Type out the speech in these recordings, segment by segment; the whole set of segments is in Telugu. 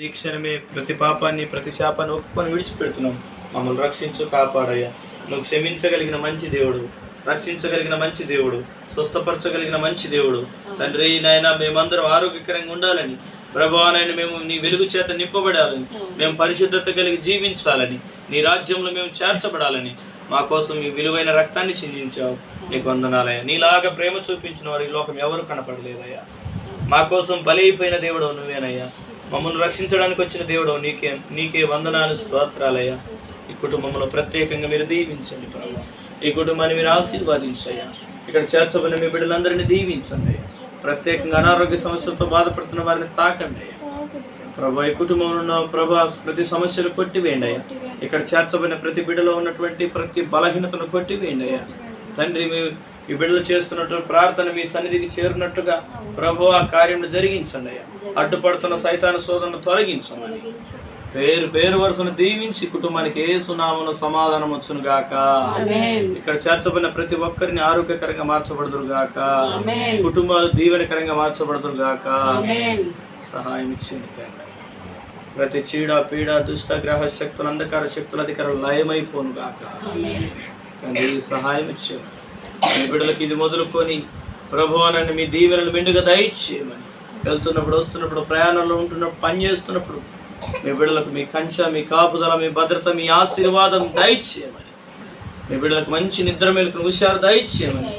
ఈ క్షణమే ప్రతి పాపాన్ని ప్రతి శాపాన్ని ఒప్పుకొని విడిచిపెడుతున్నాం. మమ్మల్ని రక్షించు కాపాడయ్యా. నువ్వు క్షమించగలిగిన మంచి దేవుడు. రక్షించగలిగిన మంచి దేవుడు. స్వస్థపరచగలిగిన మంచి దేవుడు. తండ్రి నాయన మేమందరం ఆరోగ్యకరంగా ఉండాలని. ప్రభావానైన మేము నీ వెలుగు చేత నింపబడాలని. మేము పరిశుద్ధత కలిగి జీవించాలని. నీ రాజ్యంలో మేము చేర్చబడాలని. మా కోసం ఈ విలువైన రక్తాన్ని చిందించావు. నీకు వందనాలయ్యా. నీలాగా ప్రేమ చూపించిన వారి లోకం ఎవరు కనపడలేదయ్యా. మా కోసం బలైపోయిన దేవుడు నువ్వేనయ్యా. మమ్మల్ని రక్షించడానికి వచ్చిన దేవుడు నీకే నీకే వందనాలు స్తోత్రాలయ్యా. ఈ కుటుంబంలో ప్రత్యేకంగా మీరు దీవించండి ప్రభు. ఈ కుటుంబాన్ని మీరు ఆశీర్వాదించయ్యా. ఇక్కడ చేర్చబడిన మీ బిడ్డలందరినీ దీవించండి ప్రత్యేకంగా అనారోగ్య సమస్యలతో బాధపడుతున్న వారిని తాకండి ప్రభా ఈ కుటుంబంలో ఉన్న ప్రభా ప్రతి సమస్యలు కొట్టివేయండి అయ్యా. ఇక్కడ చేర్చబడిన ప్రతి బిడ్డలో ఉన్నటువంటి ప్రతి బలహీనతను కొట్టివేయండి అయ్యా. తండ్రి మీ ఈ బిడ్డలు చేస్తున్నటువంటి ప్రార్థన మీ సన్నిధికి చేరినట్టుగా ప్రభు ఆ కార్యం జరిగించండి అయ్యా. అడ్డుపడుతున్న సైతాన శోధనను తొలగించమని. పేరు పేరు వరుసను దీవించి కుటుంబానికి ఏ సునామను సమాధానం వచ్చును గాక. ఇక్కడ చేర్చబడిన ప్రతి ఒక్కరిని ఆరోగ్యకరంగా మార్చబడదురు గాక. కుటుంబాలు దీవెనకరంగా మార్చబడదురు గాక. సహాయం ఇచ్చింది ప్రతి చీడ పీడ దుష్ట గ్రహ శక్తులు అంధకార శక్తుల అధికారులు లయమైపోను గాక. సహాయం ఇచ్చారు మీ బిడ్డలకి ఇది మొదలుకొని ప్రభువానని మీ దీవెనలు మెండుగా దయచేయమని. వెళ్తున్నప్పుడు వస్తున్నప్పుడు ప్రయాణంలో ఉంటున్నప్పుడు పని చేస్తున్నప్పుడు మీ బిడ్డలకు మీ కంచె మీ కాపుదల మీ భద్రత మీ ఆశీర్వాదం దయచేయమని. మీ బిడ్డలకు మంచి నిద్ర మేలుకుని హుషారు దయచేయమని.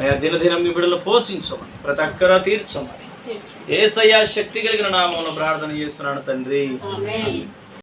అయా దినదినం మీ బిడ్డలు పోషించమని ప్రతి అక్కర తీర్చమని. ఏసయ్యా శక్తి కలిగిన నామంలో ప్రార్థన చేస్తున్నాడు తండ్రి.